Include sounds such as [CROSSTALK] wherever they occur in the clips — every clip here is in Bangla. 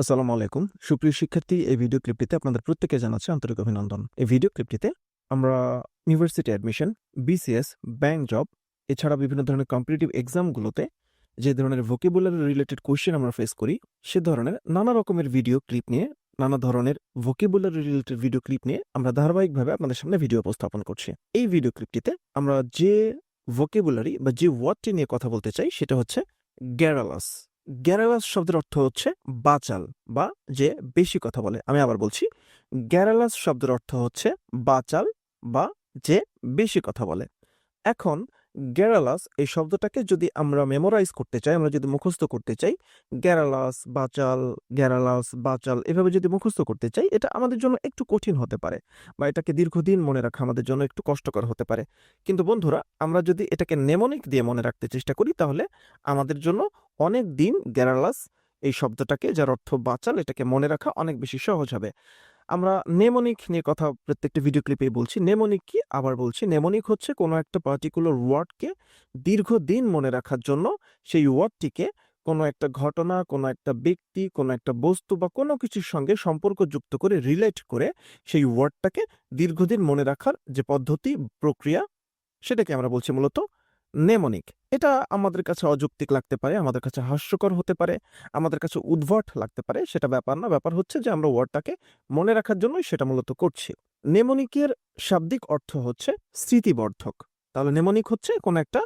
আসসালামু আলাইকুম। সুপ্রিয় শিক্ষার্থী, এই ভিডিও ক্লিপটিতে আপনাদের প্রত্যেকে জানাচ্ছি আন্তরিক অভিনন্দন। এই ভিডিও ক্লিপটিতে আমরা university admission, BCS, bank job, এছাড়া বিভিন্ন ধরনের কম্পিটিটিভ এক্সামগুলোতে যে ধরনের ভোকেবুলারি রিলেটেড কোয়েশ্চেন আমরা ফেস করি, সে ধরনের নানা রকমের ভিডিও ক্লিপ নিয়ে, নানা ধরনের ভোকেবুলারি রিলেটেড ভিডিও ক্লিপ নিয়ে আমরা ধারাবাহিকভাবে আপনাদের সামনে ভিডিও উপস্থাপন করছি। এই ভিডিও ক্লিপটিতে আমরা যে ভোকেবুলারি বা যে ওয়ার্ডটি নিয়ে কথা বলতে চাই, সেটা হচ্ছে গ্যারালাস গ্যারালাস শব্দের অর্থ হচ্ছে বাচাল বা যে বেশি কথা বলে। আমি আবার বলছি গ্যারালাস শব্দের অর্থ হচ্ছে বাচাল বা যে বেশি কথা বলে। এখন গ্যারালাস এই শব্দটাকে যদি আমরা মেমোরাইজ করতে চাই, আমরা যদি মুখস্থ করতে চাই গ্যারালাস বাচাল গ্যারালাস বাচাল এভাবে যদি মুখস্থ করতে চাই, এটা আমাদের জন্য একটু কঠিন হতে পারে বা এটাকে দীর্ঘদিন মনে রাখা আমাদের জন্য একটু কষ্টকর হতে পারে। কিন্তু বন্ধুরা, আমরা যদি এটাকে নেমনিক দিয়ে মনে রাখতে চেষ্টা করি, তাহলে আমাদের জন্য অনেক দিন গ্যারালাস, এই শব্দটাকে, যার অর্থ বাঁচাল, এটাকে মনে রাখা অনেক বেশি সহজ হবে। আমরা নেমনিক নিয়ে কথা, প্রত্যেকটা ভিডিও ক্লিপেই বলছি। নেমনিক কি? আবার বলছি নেমনিক হচ্ছে কোনো একটা পার্টিকুলার ওয়ার্ডকে দীর্ঘদিন মনে রাখার জন্য সেই ওয়ার্ডটিকে কোনো একটা ঘটনা, কোনো একটা ব্যক্তি, কোনো একটা বস্তু বা কোনো কিছুর সঙ্গে সম্পর্ক যুক্ত করে রিলেট করে সেই ওয়ার্ডটাকে দীর্ঘদিন মনে রাখার যে পদ্ধতি, প্রক্রিয়া, সেটাকে আমরা বলছি মূলত নেমনিক এটা আমাদের কাছে অযৌক্তিক লাগতে পারে, আমাদের কাছে হাস্যকর হতে পারে, আমাদের কাছে উদ্ভট লাগতে পারে, সেটা ব্যাপার না। ব্যাপার হচ্ছে যে আমরা ওয়ার্ডটাকে মনে রাখার জন্যই সেটা মূলত করছি। নেমনিকের শাব্দিক অর্থ হচ্ছে স্মৃতিবর্ধক। তাহলে নেমনিক হচ্ছে কোনো একটা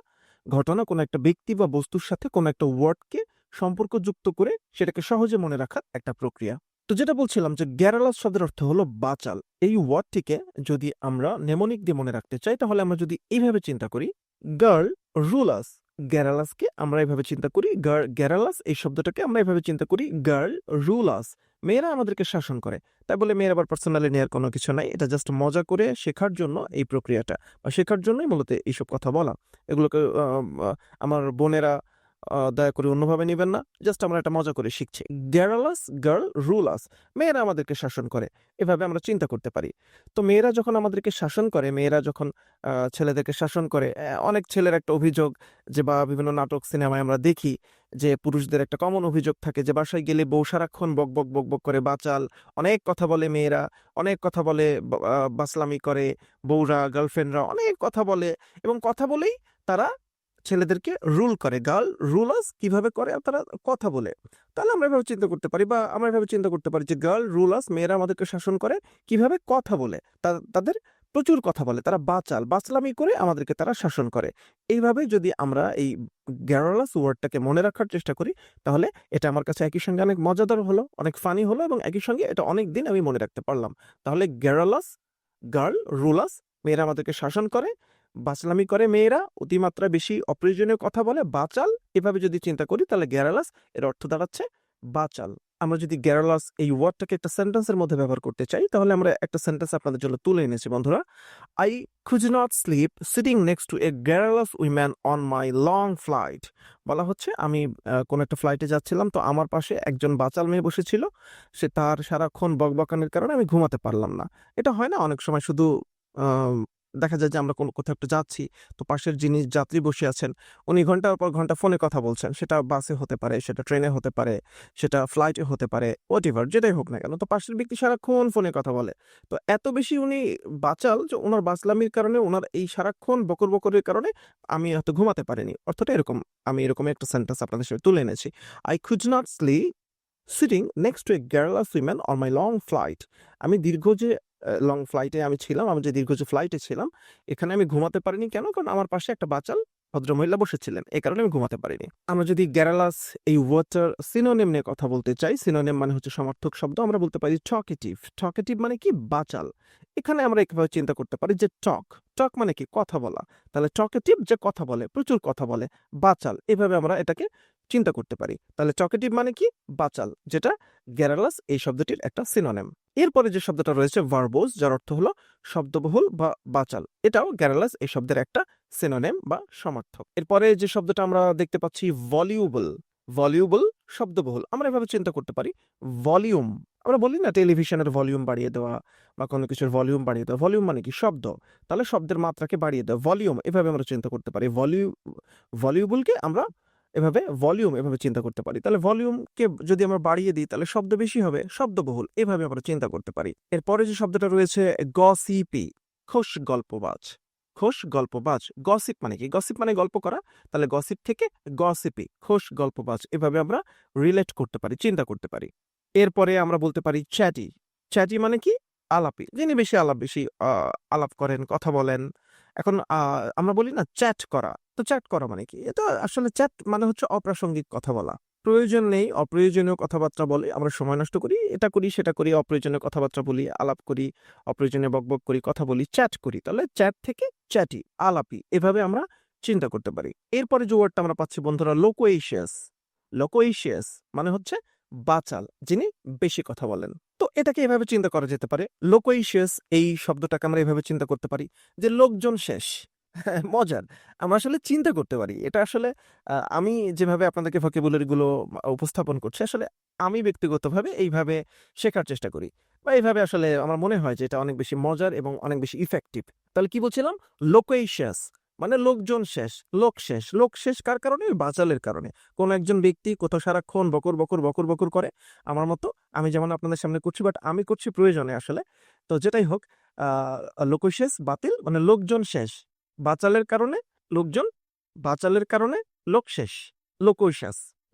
ঘটনা, কোনো একটা ব্যক্তি বা বস্তুর সাথে কোনো একটা ওয়ার্ডকে সম্পর্কযুক্ত করে সেটাকে সহজে মনে রাখার একটা প্রক্রিয়া। তো যেটা বলছিলাম যে গ্যারালাস শব্দের অর্থ হলো বাচাল। এই ওয়ার্ডটিকে যদি আমরা নেমনিক দিয়ে মনে রাখতে চাই, তাহলে আমরা যদি এইভাবে চিন্তা করি, গার্ল রুলাস গ্যারালাসকে আমরা এভাবে চিন্তা করি গ্যারালাস এই শব্দটাকে আমরা এভাবে চিন্তা করি গার্ল রুলাস মেয়েরা আমাদেরকে শাসন করে। তাই বলে মেয়েরা আবার পার্সোনালি নেওয়ার কোনো কিছু নাই, এটা জাস্ট মজা করে শেখার জন্য এই প্রক্রিয়াটা, বা শেখার জন্যই মূলত এইসব কথা বলা। এগুলোকে আমার বোনেরা দয়া করে অন্যভাবে নেবেন না। জাস্ট আমরা একটা মজা করে শিখছি। গ্যারালাস গার্ল রুলাস মেয়েরা আমাদেরকে শাসন করে। এভাবে আমরা চিন্তা করতে পারি। তো মেয়েরা যখন আমাদেরকে শাসন করে, মেয়েরা যখন ছেলেদেরকে শাসন করে অনেক ছেলের একটা অভিযোগ যে বা বিভিন্ন নাটক, সিনেমায় আমরা দেখি যে পুরুষদের একটা কমন অভিযোগ থাকে যে বাসায় গেলে বউ সারাক্ষণ বক বক বক বক করে বাচাল। অনেক কথা বলে মেয়েরা, অনেক কথা বলে বাসলামি করে বউরা গার্লফ্রেন্ডরা অনেক কথা বলে। এবং কথা বলেই তারা ছেলেদেরকে রুল করে গার্ল রুলার্স কীভাবে করে তারা কথা বলে। তাহলে আমরা এভাবে চিন্তা করতে পারি বা আমরা এভাবে চিন্তা করতে পারি যে গার্ল রুলার্স মেয়েরা আমাদেরকে শাসন করে কীভাবে কথা বলে। তাদের প্রচুর কথা বলে, তারা বাচাল, বাচলামি করে আমাদেরকে তারা শাসন করে। এইভাবে যদি আমরা এই গ্যারালাস ওয়ার্ডটাকে মনে রাখার চেষ্টা করি, তাহলে এটা আমার কাছে একই সঙ্গে অনেক মজাদার হলো, অনেক ফানি হলো এবং একই সঙ্গে এটা অনেক দিন আমি মনে রাখতে পারলাম। তাহলে গ্যারালাস গার্ল রুলাস মেয়েরা আমাদেরকে শাসন করে বাচলামি করে মেয়েরা অতিমাত্রা বেশি অপ্রয়োজনীয় কথা বলে বাচাল। এভাবে যদি চিন্তা করি, তাহলে গ্যারালাস এর অর্থ দাঁড়াচ্ছে বাচাল। আমরা যদি গ্যারালাস এই ওয়ার্ডটাকে একটা সেন্টেন্সের মধ্যে ব্যবহার করতে চাই, তাহলে আমরা একটা সেন্টেন্স আপনাদের জন্য তুলে এনেছি, বন্ধুরা। I could not sleep sitting next to a garrulous woman on my long flight বলা হচ্ছে, আমি কোনো একটা ফ্লাইটে যাচ্ছিলাম, তো আমার পাশে একজন বাচাল মেয়ে বসেছিল। সে তার সারাক্ষণ বকবকানের কারণে আমি ঘুমাতে পারলাম না। এটা হয় না, অনেক সময় শুধু দেখা যায় যে আমরা কোনো কোথাও একটা যাচ্ছি, তো পাশের যিনি যাত্রী বসে আছেন, উনি ঘণ্টার পর ঘণ্টা ফোনে কথা বলছেন। সেটা বাসে হতে পারে, সেটা ট্রেনে হতে পারে, সেটা ফ্লাইটে হতে পারে হোয়াট এভার যেটাই হোক না কেন। তো পাশের ব্যক্তি সারাক্ষণ ফোনে কথা বলে। তো এত বেশি উনি বাঁচাল যে ওনার বাসলামির কারণে ওনার এই সারাক্ষণ বকর বকরের কারণে আমি হয়তো ঘুমাতে পারিনি। অর্থটা এরকম, আমি এরকম একটা সেন্টেন্স আপনাদের সাথে তুলে এনেছি। I could not sleep sitting next to a garrulous women on my long flight আমি দীর্ঘ যে লং ফ্লাইটে আমি ছিলাম, আমি যে দীর্ঘ ফ্লাইটে ছিলাম, এখানে আমি ঘুমাতে পারিনি কেন? কারণ আমার পাশে একটা বাচাল ভদ্রমহিলা বসেছিলেন। এই কারণে আমি ঘুমাতে পারিনি। আমরা যদি গ্যারালাস এই ওয়াটার সিনোনেম নিয়ে কথা বলতে চাই সিনোনেম মানে হচ্ছে সমর্থক শব্দ, আমরা বলতে পারি টকেটিভ টকেটিভ মানে কি? বাচাল। এখানে আমরা একভাবে চিন্তা করতে পারি যে টক টক মানে কি? কথা বলা। তাহলে টকেটিভ যে কথা বলে, প্রচুর কথা বলে, বাচাল। এভাবে আমরা এটাকে চিন্তা করতে পারি। তাহলে টকেটিভ মানে কি? বাচাল, যেটা গ্যারালাস এই শব্দটির একটা সিনোনেম এরপরে যে শব্দটা রয়েছে ভার্বোজ যার অর্থ হলো শব্দবহুল বা বাচাল। এটাও গ্যারালাস এই শব্দের একটা সিনোনেম বা সমর্থক। এরপরে যে শব্দটা আমরা দেখতে পাচ্ছি ভলিউবল ভলিউবল শব্দবহুল। আমরা এভাবে চিন্তা করতে পারি ভলিউম আমরা বলি না টেলিভিশনের ভলিউম বাড়িয়ে দেওয়া বা কোনো কিছুর ভলিউম বাড়িয়ে দেওয়া। ভলিউম মানে কি? শব্দ। তাহলে শব্দের মাত্রাকে বাড়িয়ে দেওয়া। ভলিউম এভাবে আমরা চিন্তা করতে পারি। ভলিউ ভলিউবলকে আমরা এভাবে ভলিউম এভাবে চিন্তা করতে পারি। তাহলে ভলিউমকে যদি আমরা বাড়িয়ে দিই, তাহলে শব্দ বেশি হবে শব্দবহুল এভাবে আমরা চিন্তা করতে পারি। এরপরে যে শব্দটা রয়েছে গসিপি খোশ গল্পবাজ। খোশ গল্পবাজ গসিপ মানে কি? গসিপ মানে গল্প করা। তাহলে গসিপ থেকে গসিপি খোশ গল্পবাজ, এভাবে আমরা রিলেট করতে পারি, চিন্তা করতে পারি। এরপরে আমরা বলতে পারি চ্যাটি চ্যাটি মানে কি? আলাপি। যিনি বেশি আলাপ বেশি আলাপ করেন, কথা বলেন। এখন আমরা বলি না চ্যাট করা। তো চ্যাট করা মানে কি? এটা আসলে চ্যাট মানে হচ্ছে অপ্রাসঙ্গিক কথা বলা। প্রয়োজন নেই, অপ্রয়োজনীয় কথাবার্তা বলে আমরা সময় নষ্ট করি, এটা করি, সেটা করি, অপ্রয়োজনীয় কথাবার্তা বলি, আলাপ করি, অপ্রয়োজনীয় বকবক করি, কথা বলি, চ্যাট করি। তাহলে চ্যাট থেকে চ্যাটি আলাপি এভাবে আমরা চিন্তা করতে পারি। এরপরে যে ওয়ার্ডটা আমরা পাচ্ছি বন্ধুরা লোকোয়েশিয়াস লোকোয়েশিয়াস মানে হচ্ছে বাচাল, যিনি বেশি কথা বলেন। তো এটাকে এভাবে চিন্তা করা যেতে পারে। লোকোয়েশিয়াস এই শব্দটাকে আমরা এভাবে চিন্তা করতে পারি যে লোকজন শেষ। [LAUGHS] মজার। আমরা আসলে চিন্তা করতে পারি। এটা আসলে আমি যেভাবে আপনাদেরকে ভকেবুলারি গুলো উপস্থাপন করছি, আসলে আমি ব্যক্তিগতভাবে এইভাবে শেখার চেষ্টা করি। বা এইভাবে আসলে আমার মনে হয় যে এটা অনেক বেশি মজার এবং অনেক বেশি ইফেক্টিভ তাহলে কি বলছিলাম? লোকেশিয়াস মানে লোকজন শেষ, লোক শেষ। লোক শেষ কার কারণে? ওই বাচালের কারণে। কোন একজন ব্যক্তি কোথাও সারাক্ষণ বকর বকর বকর বকর করে, আমার মতো আমি যেমন আপনাদের সামনে করছি বাট আমি করছি প্রয়োজনে আসলে। তো যেটাই হোক লোকশেষ বাতিল মানে লোকজন শেষ। বাচালের কারণে লোকজন, বাচালের কারণে লোক শেষ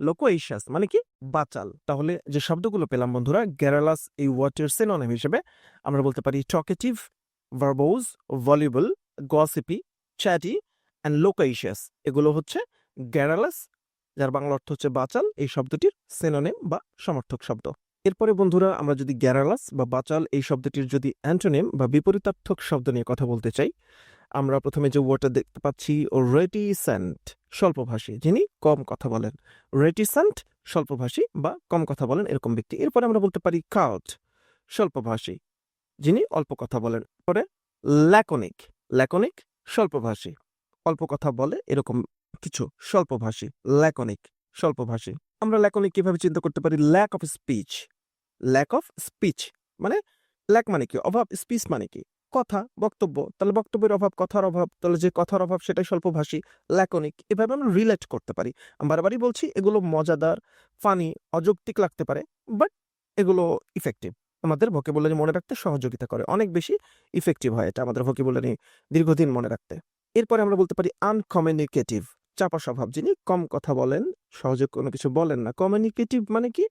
লোকৈশ্বাস মানে কি? বাচাল। তাহলে যে শব্দগুলো পেলাম বন্ধুরা গ্যারালাস এই ওয়ার্ডের সিনোনিম হিসেবে আমরা বলতে পারি talkative verbose voluble gossipy chatty and loquacious এগুলো হচ্ছে গ্যারালাস যার বাংলা অর্থ হচ্ছে বাচাল। এই শব্দটির সিনোনিম বা সমর্থক শব্দ। এরপরে বন্ধুরা আমরা যদি গ্যারালাস বা বাচাল এই শব্দটির যদি অ্যান্টোনেম বা বিপরীতার্থক শব্দ নিয়ে কথা বলতে চাই আমরা প্রথমে যে ওয়ার্ডটা দেখতে পাচ্ছি রেটিসেন্ট স্বল্পভাষী। যিনি কম কথা বলেন। রেটিসেন্ট স্বল্পভাষী বা কম কথা বলেন এরকম ব্যক্তি। এরপরে আমরা বলতে পারি কাউট স্বল্পভাষী। যিনি অল্প কথা বলেন। পরে ল্যাকনিক ল্যাকনিক স্বল্পভাষী। অল্প কথা বলে এরকম কিছু, স্বল্পভাষী ল্যাকনিক স্বল্পভাষী। আমরা ল্যাকনিক কীভাবে চিন্তা করতে পারি? Lack of speech lack of speech মানে ল্যাক মানে কি? অভাব স্পিচ মানে কি? কথা, বক্তব্য, তাহলে বক্তব্যের অভাব, কথার অভাব, তাহলে যে কথার অভাব সেটাই স্বল্পভাষী ল্যাকনিক এভাবে আমরা রিলেট করতে পারি। বারবারই বলছি, এগুলো মজাদার ফানি অযৌক্তিক লাগতে পারে বাট এগুলো ইফেক্টিভ আমাদের ভোকেবুলারি মনে রাখতে সহযোগিতা করে। অনেক বেশি ইফেক্টিভ হয় এটা আমাদের ভোকেবুলারি দীর্ঘদিন মনে রাখতে। এরপরে আমরা বলতে পারি আনকমিউনিকেটিভ চাপা স্বভাব। যিনি কম কথা বলেন, সহজে কোনো কিছু বলেন না। কমিউনিকেটিভ মানে কি?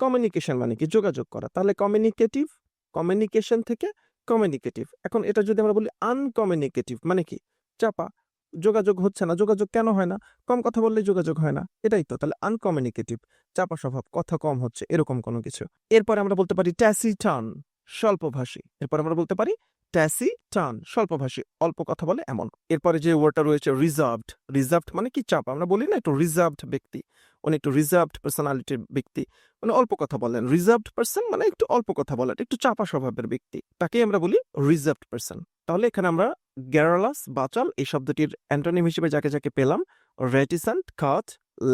কমিউনিকেশন মানে কি? যোগাযোগ করা। তাহলে কমিউনিকেটিভ কমিউনিকেশন থেকে কমিউনিকেটিভ এখন এটা যদি আমরা বলি আনকমিউনিকেটিভ মানে কি? চাপা, যোগাযোগ হচ্ছে না। যোগাযোগ কেন হয় না? কম কথা বললে যোগাযোগ হয় না। এটাই তো। তাহলে আনকমিউনিকেটিভ চাপা স্বভাব, কথা কম হচ্ছে, এরকম কোনো কিছু। এরপরে আমরা বলতে পারি ট্যাসিটান স্বল্পভাষী। এরপর আমরা বলতে পারি ট্যাসি টান স্বল্পভাষী। অল্প কথা বলে এমন। এরপরে যে ওয়ার্ডটা রয়েছে রিজার্ভড রিজার্ভড মানে কি চাপ? আমরা বলি না একটু রিজার্ভড ব্যক্তি। উনি একটু রিজার্ভড পার্সোনালিটির ব্যক্তি। মানে অল্প কথা বলেন। রিজার্ভড পার্সন মানে একটু অল্প কথা বলেন একটু চাপা স্বভাবের ব্যক্তি। তাকেই আমরা বলি রিজার্ভড পার্সন তাহলে এখানে আমরা গ্যারালাস বাচাল এই শব্দটির অ্যান্টোনিম হিসেবে যাকে যাকে পেলাম রেটিসেন্ট কাট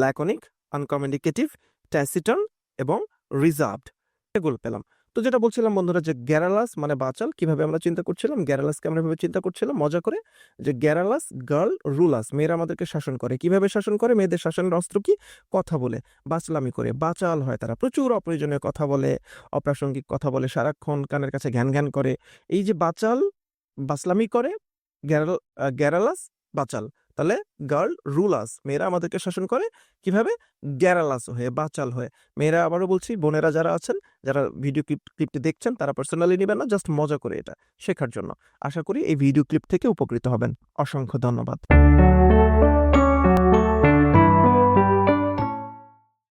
ল্যাকনিক আনকমিউনিকেটিভ ট্যাসিটন এবং রিজার্ভড এগুলো পেলাম। তো যেটা বলছিলাম বন্ধুরা যে গ্যারালাস মানে বাচাল, কীভাবে আমরা চিন্তা করছিলাম? গ্যারালাসকে আমরা এভাবে চিন্তা করছিলাম, মজা করে যে গ্যারালাস গার্ল রুলাস, মেয়েরা আমাদেরকে শাসন করে। কীভাবে শাসন করে? মেয়েদের শাসনের অস্ত্র কি? কথা বলে, বাচলামি করে, বাচাল হয় তারা, প্রচুর অপ্রয়োজনীয় কথা বলে, অপ্রাসঙ্গিক কথা বলে, সারাক্ষণ কানের কাছে ঘ্যান ঘ্যান করে। এই যে বাচাল, বাচলামি করে, গ্যারাল গ্যারালাস, বাচাল। তাহলে গার্ল রুলাস মেয়েরা আমাদেরকে শাসন করে কীভাবে? গ্যারালাস হয়ে, বাচাল হয়ে। মেয়েরা আবারও বলছি, বোনেরা যারা আছেন, যারা ভিডিও ক্লিপ ক্লিপটি দেখছেন, তারা পার্সোনালি নেবেন না জাস্ট মজা করে এটা শেখার জন্য। আশা করি এই ভিডিও ক্লিপ থেকে উপকৃত হবেন। অসংখ্য ধন্যবাদ।